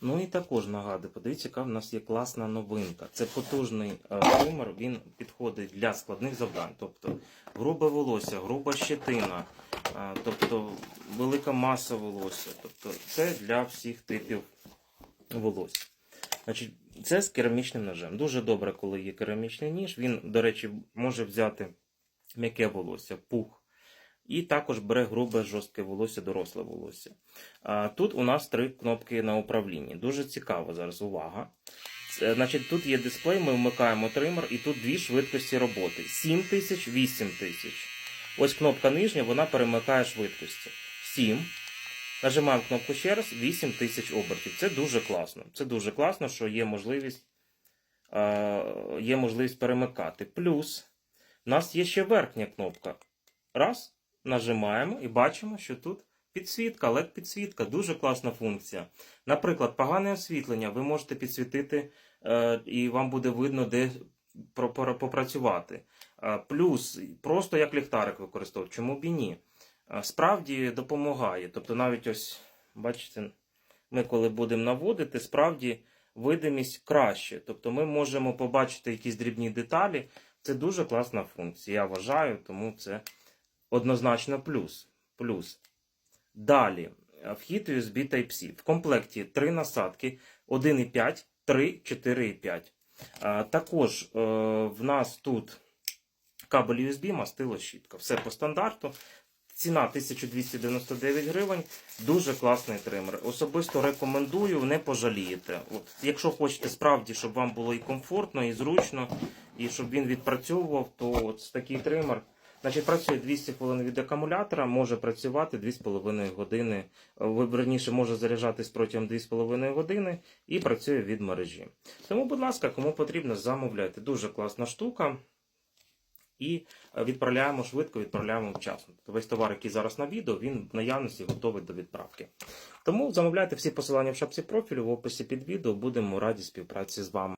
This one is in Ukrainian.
Ну і також нагадую, подивіться, яка в нас є класна новинка. Це потужний е, тример, він підходить для складних завдань. Тобто грубе волосся, груба щетина, е, тобто велика маса волосся. Тобто це для всіх типів волосся. Значить, це з керамічним ножем. Дуже добре, коли є керамічний ніж. Він, до речі, може взяти м'яке волосся, пух. І також бере грубе жорстке волосся, доросле волосся. Тут у нас три кнопки на управлінні. Дуже цікаво зараз. Увага. Це, значить, тут є дисплей, ми вмикаємо тример, і тут дві швидкості роботи: 7 тисяч, 8 тисяч. Ось кнопка нижня, вона перемикає швидкості. 7. Нажимаємо кнопку ще раз, 8 тисяч обертів. Це дуже класно. Це дуже класно, що є можливість, є можливість перемикати. Плюс у нас є ще верхня кнопка. Раз, нажимаємо і бачимо, що тут підсвітка, led підсвітка дуже класна функція. Наприклад, погане освітлення, ви можете підсвітити, е, і вам буде видно, де попрацювати. Е, Плюс просто як ліхтарик використовувати. Чому б і ні? Е, Справді допомагає. Тобто, навіть ось, бачите, ми коли будемо наводити, справді видимість краще. Тобто ми можемо побачити якісь дрібні деталі. Це дуже класна функція, я вважаю, тому це однозначно плюс. плюс. Далі, е, вхід USB Type-C. В комплекті три насадки 1,5, 3, 4,5. Е, Також е, в нас тут кабель USB, мастило щітка. Все по стандарту. Ціна 1299 гривень. Дуже класний тример. Особисто рекомендую, не пожалієте. От, якщо хочете справді, щоб вам було і комфортно, і зручно, і щоб він відпрацьовував, то от такий тример. Значить, працює 200 хвилин від акумулятора, може працювати 2,5 години. Верніше може заряджатись протягом 2,5 години і працює від мережі. Тому, будь ласка, кому потрібно, замовляйте. Дуже класна штука. І відправляємо швидко, відправляємо вчасно. Тобто весь товар, який зараз на відео, він в наявності готовий до відправки. Тому замовляйте всі посилання в шапці профілю в описі під відео. Будемо раді співпраці з вами.